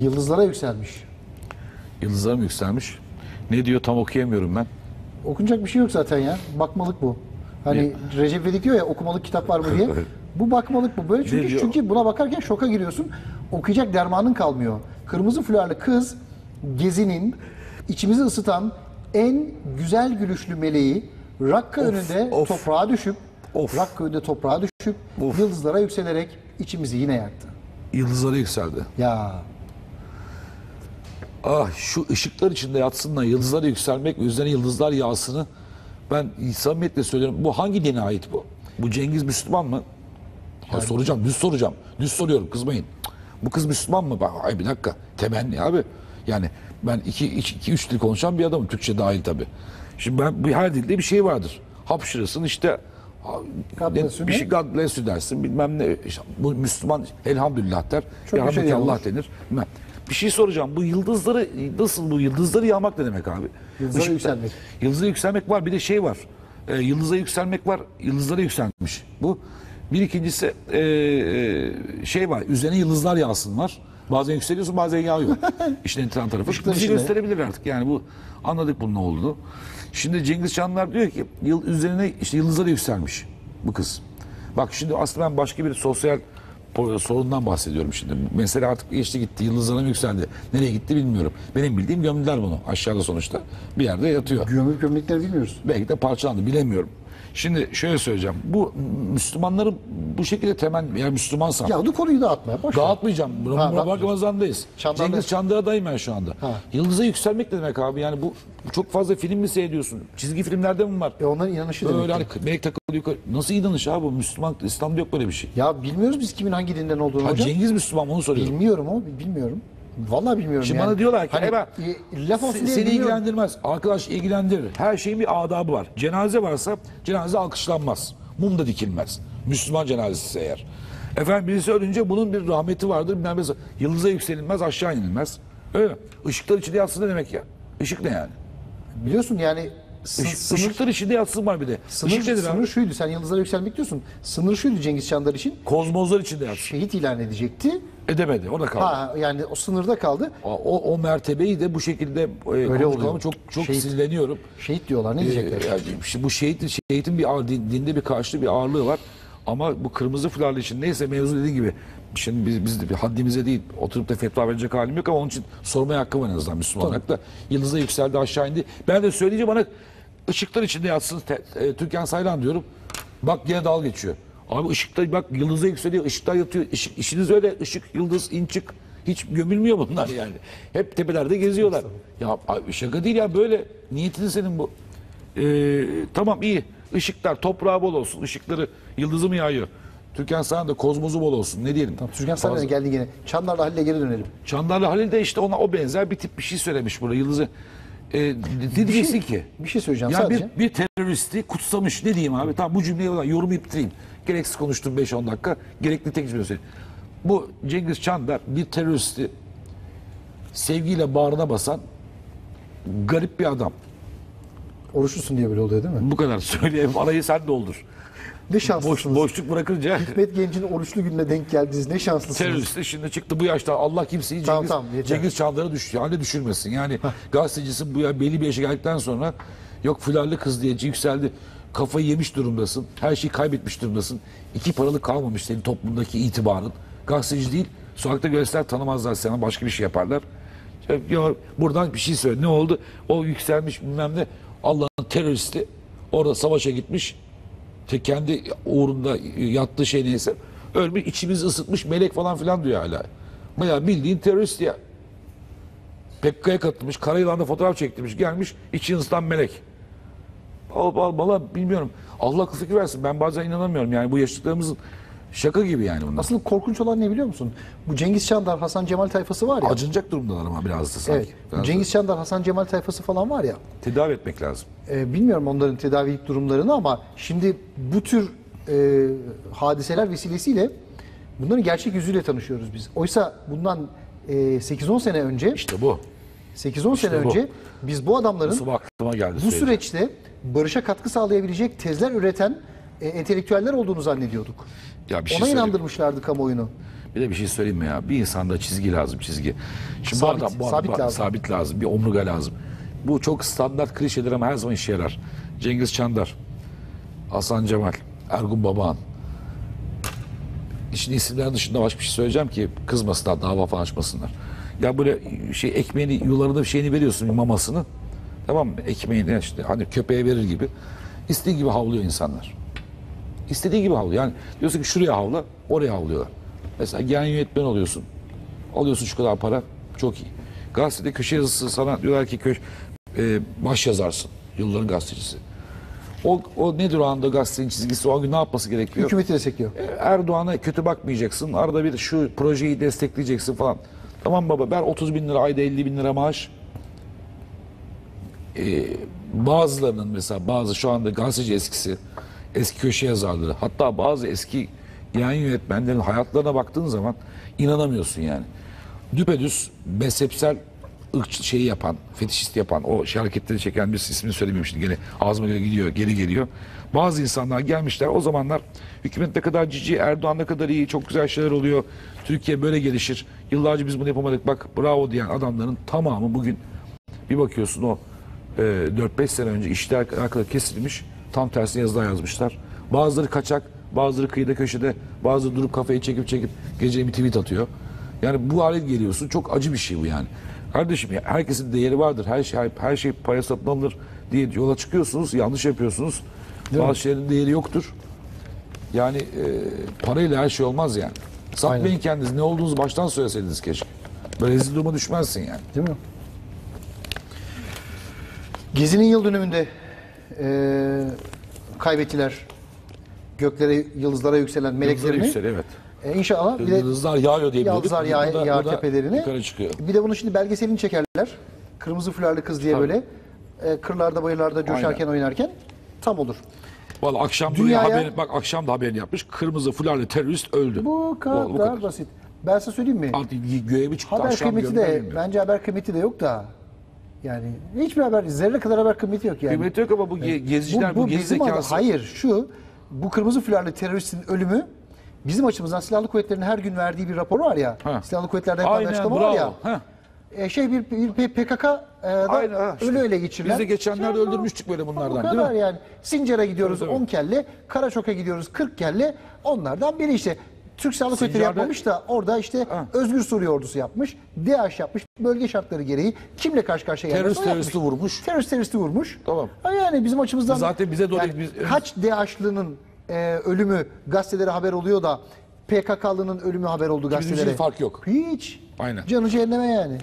Yıldızlara yükselmiş. Yıldızlara mı yükselmiş? Ne diyor tam okuyamıyorum ben. Okunacak bir şey yok zaten ya. Bakmalık bu. Hani Recep İvedik diyor ya okumalık kitap var mı diye. bu bakmalık bu. Böyle çünkü diyor? çünkü buna bakarken şoka giriyorsun. Okuyacak dermanın kalmıyor. Kırmızı fularlı kız Gezi'nin içimizi ısıtan en güzel gülüşlü meleği Rakka önünde of. toprağa düşüp Of. Rakka önünde toprağa düşüp Of. yıldızlara yükselerek içimizi yine yaktı. Yıldızlara yükseldi. Ya Ah şu ışıklar içinde yatsınlar yıldızlara yükselmek ve üzerine yıldızlar yağsını ben samimiyetle söylüyorum. Bu hangi dine ait bu? Bu Cengiz Müslüman mı? Ha, soracağım, düz soracağım. Düz soruyorum, kızmayın. Bu kız Müslüman mı? Bak, Ay bir dakika, temenni abi. Yani ben iki, iki, iki üç dil konuşan bir adamım, Türkçe dahil tabii. Şimdi ben bu her dilde bir şey vardır. Hapşırırsın işte God bless you bir şey God bless you dersin bilmem ne. İşte bu Müslüman elhamdülillah der. Çok Ya şey Allah denir. Bilmem. Bir şey soracağım. Bu yıldızları nasıl bu yıldızları yağmak ne demek abi? Yıldızlara Işıkta- yükselmek. Yıldızlara yükselmek var. Bir de şey var. Ee, yıldıza yükselmek var. Yıldızlara yükselmiş. Bu. Bir ikincisi ee, şey var. Üzerine yıldızlar yağsın var. Bazen yükseliyorsun bazen yağıyor. İşin enteresan tarafı. Işıklar Bizi gösterebilir artık. Yani bu anladık bunun ne olduğunu. Şimdi Cengiz Çanlar diyor ki yıl, üzerine işte yıldızlara yükselmiş bu kız. Bak şimdi aslında ben başka bir sosyal sorundan bahsediyorum şimdi. Mesela artık geçti gitti, yıldızlara mı yükseldi? Nereye gitti bilmiyorum. Benim bildiğim gömdüler bunu aşağıda sonuçta. Bir yerde yatıyor. gömüp gömlekleri bilmiyoruz. Belki de parçalandı bilemiyorum. Şimdi şöyle söyleyeceğim. Bu Müslümanların bu şekilde temel yani Müslümansan Ya bu konuyu dağıtmaya boş. Dağıtmayacağım. Buna bak dağıtmayacağız. Ramazan'dayız. Çandarlı- Cengiz Çandıra'dayım ben şu anda. Ha. Yıldıza yükselmek ne demek abi? Yani bu çok fazla film mi seyrediyorsun? Çizgi filmlerde mi var? E onların inanışı demek. Böyle ki. hani melek takılıyor. yukarı. Nasıl inanış abi bu? Müslüman, İslam'da yok böyle bir şey. Ya bilmiyoruz biz kimin hangi dinden olduğunu Ha, hocam. Cengiz Müslüman onu soruyorum. Bilmiyorum o bilmiyorum. Vallahi bilmiyorum Şimdi yani. bana diyorlar ki Hani, "Eba, e, laf olsun diye seni bilmiyorum. ilgilendirmez. Arkadaş ilgilendirir. Her şeyin bir adabı var. Cenaze varsa cenaze alkışlanmaz. Mum da dikilmez. Müslüman cenazesi eğer. Efendim birisi ölünce bunun bir rahmeti vardır. Bilmem. Yıldıza yükselilmez, aşağı inilmez. Öyle mi? Işıklar içinde yatsın ne demek ya? Işık ne yani? Biliyorsun yani Işık, sınır, ışıklar içinde yatsın var bir de. sınır, Işık nedir sınır abi? şuydu sen yıldızlara yükselmek diyorsun. Sınır şuydu Cengiz Çandar için Kozmozlar içinde yatsın. şehit ilan edecekti. Edemedi. Orada kaldı. Ha yani o sınırda kaldı. O, o mertebeyi de bu şekilde e, oluyor. konuşmama çok çok Şehit. sinirleniyorum. Şehit diyorlar ne diyecekler? Ee, yani işte bu şehit, şehitin bir ağır, din- dinde bir karşılığı bir ağırlığı var. Ama bu kırmızı fularlı için neyse mevzu dediğin gibi şimdi biz, biz de bir haddimize değil oturup da fetva verecek halim yok ama onun için sormaya hakkım var en azından Müslüman olarak da. Yıldız'a yükseldi aşağı indi. Ben de söyleyince bana ışıklar içinde yatsın te, e, Türkan Saylan diyorum. Bak yine dal geçiyor. Abi ışıkta bak yıldıza yükseliyor, ışıkta yatıyor. Işık, işiniz öyle ışık, yıldız, in çık. Hiç gömülmüyor bunlar yani. Hep tepelerde geziyorlar. Ya abi şaka değil ya böyle. Niyetin senin bu. Ee, tamam iyi. Işıklar toprağı bol olsun. Işıkları yıldızı mı yağıyor? Türkan Saylan da kozmozu bol olsun. Ne diyelim? Türkan Saylan'a Fazla- geldi yine. Çandarlı Halil'e geri dönelim. Çandarlı Halil de işte ona o benzer bir tip bir şey söylemiş burada. Yıldızı e, ne diyeceksin ki? Bir şey söyleyeceğim Ya sadece. bir, bir teröristi kutsamış. Ne diyeyim abi? Tamam bu cümleyi yorum bitireyim. Gereksiz konuştum 5-10 dakika. Gerekli tek cümle söyleyeyim. Bu Cengiz Çandar bir teröristi sevgiyle bağrına basan garip bir adam. Oruçlusun diye böyle oluyor değil mi? Bu kadar söyleyeyim. Arayı sen doldur. Ne Boş, şanslısınız. boşluk bırakınca Hikmet Genç'in oruçlu gününe denk geldiniz. Ne şanslısınız. terörist de şimdi çıktı bu yaşta Allah kimseyi Tamam, Cengiz, tamam, yeter. Cengiz Çandar'a düş, yani düşürmesin. Yani gazetecisin bu ya belli bir yaşa geldikten sonra yok filarlı kız diye yükseldi. Kafayı yemiş durumdasın. Her şeyi kaybetmiş durumdasın. İki paralık kalmamış senin toplumdaki itibarın. Gazeteci değil. Sokakta göster tanımazlar sana başka bir şey yaparlar. Ya, buradan bir şey söyle. Ne oldu? O yükselmiş bilmem ne. Allah'ın teröristi orada savaşa gitmiş. Te- kendi uğrunda yattığı şey neyse ölmüş içimizi ısıtmış melek falan filan diyor hala. Bayağı bildiğin terörist ya. PKK'ya katılmış, karayılanla fotoğraf çektirmiş, gelmiş içini ısıtan melek. Al, al, valla bilmiyorum. Allah akıl fikir versin. Ben bazen inanamıyorum yani bu yaşadıklarımızın şaka gibi yani bunlar. Asıl korkunç olan ne biliyor musun? Bu Cengiz Çandar, Hasan Cemal tayfası var ya. Acınacak durumdalar ama biraz da sanki. Evet. Biraz Cengiz Çandar, Hasan Cemal tayfası falan var ya. da tedavi etmek lazım. e, bilmiyorum onların tedavilik durumlarını ama şimdi bu tür e, hadiseler vesilesiyle bunların gerçek yüzüyle tanışıyoruz biz. Oysa bundan e, 8-10 sene önce İşte bu. 8-10 sene bu. önce biz bu adamların geldi. bu süreçte barışa katkı sağlayabilecek tezler üreten e, entelektüeller olduğunu zannediyorduk. Ya bir şey Ona söyleyeyim. inandırmışlardı kamuoyunu. Bir de bir şey söyleyeyim mi ya? Bir insanda çizgi lazım çizgi. Şimdi Sabit, bu adam, bu adam- sabit bu- lazım. sabit lazım. Bir omurga lazım. Bu çok standart klişeler ama her zaman işe yarar. Cengiz Çandar, Hasan Cemal, Ergun Babaan. Şimdi isimler dışında başka bir şey söyleyeceğim ki kızmasınlar, dava falan açmasınlar. Ya böyle şey ekmeğini, yularına bir şeyini veriyorsun, mamasını. Tamam mı? Ekmeğini işte hani köpeğe verir gibi. İstediği gibi havlıyor insanlar. İstediği gibi havlıyor. Yani diyorsun ki şuraya havla, oraya havlıyorlar. Mesela gen yönetmen oluyorsun. Alıyorsun şu kadar para, çok iyi. Gazetede köşe yazısı sana diyorlar ki köş, e, baş yazarsın. Yılların gazetecisi. O, o nedir o anda gazetenin çizgisi? O gün ne yapması gerekiyor? Hükümeti destekliyor. Erdoğan'a kötü bakmayacaksın. Arada bir şu projeyi destekleyeceksin falan. Tamam baba ver 30 bin lira ayda 50 bin lira maaş. Ee, bazılarının mesela bazı şu anda gazeteci eskisi eski köşe yazarları hatta bazı eski yayın yönetmenlerin hayatlarına baktığın zaman inanamıyorsun yani. Düpedüz mezhepsel ırkçı şeyi yapan, fetişist yapan, o şey hareketleri çeken bir ismini söylemiyorum şimdi. Gene ağzıma göre gidiyor, geri geliyor. Bazı insanlar gelmişler o zamanlar hükümet ne kadar cici, Erdoğan ne kadar iyi, çok güzel şeyler oluyor. Türkiye böyle gelişir. Yıllarca biz bunu yapamadık bak bravo diyen adamların tamamı bugün bir bakıyorsun o e, 4-5 sene önce işler alakalı kesilmiş. Tam tersine yazılar yazmışlar. Bazıları kaçak, bazıları kıyıda köşede, bazıları durup kafayı çekip çekip gece bir tweet atıyor. Yani bu hale geliyorsun. Çok acı bir şey bu yani. Kardeşim ya herkesin değeri vardır. Her şey her şey paraya satın alınır diye yola çıkıyorsunuz. Yanlış yapıyorsunuz. Bazı şeylerin değeri yoktur. Yani e, parayla her şey olmaz yani. Satmayın Aynen. kendinizi. Ne olduğunuzu baştan söyleseydiniz keşke. Böyle rezil duruma düşmezsin yani. Değil mi? Gezi'nin yıl dönümünde eee kaybettiler. Göklere, yıldızlara yükselen meleklerini. yükseliyor, evet. E, inşallah bir de Yıldızlar yağıyor diye biliyorduk. yıldızlar yağ, Bu da- yağar bu da tepelerine. Yukarı çıkıyor. Bir de bunu şimdi belgeselini çekerler. Kırmızı fularlı kız diye Tabii. böyle. E, kırlarda bayırlarda coşarken oynarken tam olur. Vallahi akşam Dünyaya- haberini, bak akşam da haberini yapmış. Kırmızı fularlı terörist öldü. Bu kadar, Bu kadar. basit. Ben size söyleyeyim mi? Artık göğe bir çıktı Haber kıymeti de bence haber kıymeti de yok da. Yani hiçbir haber zerre kadar haber kıymeti yok yani. Kıymeti yok ama bu ge- geziciler, bu, bizim adı- zekası. hayır şu bu kırmızı fularlı teröristin ölümü bizim açımızdan silahlı kuvvetlerin her gün verdiği bir rapor var ya. Ha. Silahlı kuvvetlerden yapılan Aynen, açıklama var ya. E, şey bir, bir P- PKK'da Aynen, ha, işte. ölü ele geçirilen. Biz de geçenlerde Şey, öldürmüştük böyle bunlardan, Bu değil kadar mi? yani. Sincar'a gidiyoruz Tabii, tabii. 10 kelle, Karaçok'a gidiyoruz 40 kelle. Onlardan biri işte. Türk Silahlı Kuvvetleri Sincar'da- yapmamış da orada işte Ha. Özgür Suriye Ordusu yapmış. DAEŞ yapmış. Bölge şartları gereği kimle karşı karşıya gelmiş? Terörist teröristi vurmuş. Terörist teröristi vurmuş. Tamam. Ha Yani bizim açımızdan Zaten bize doğru- biz- kaç DAEŞ'lının e, ölümü gazetelere haber oluyor da PKK'lının ölümü haber oldu Bizim için gazetelere. fark yok. Hiç. Aynen. Canı cehenneme yani.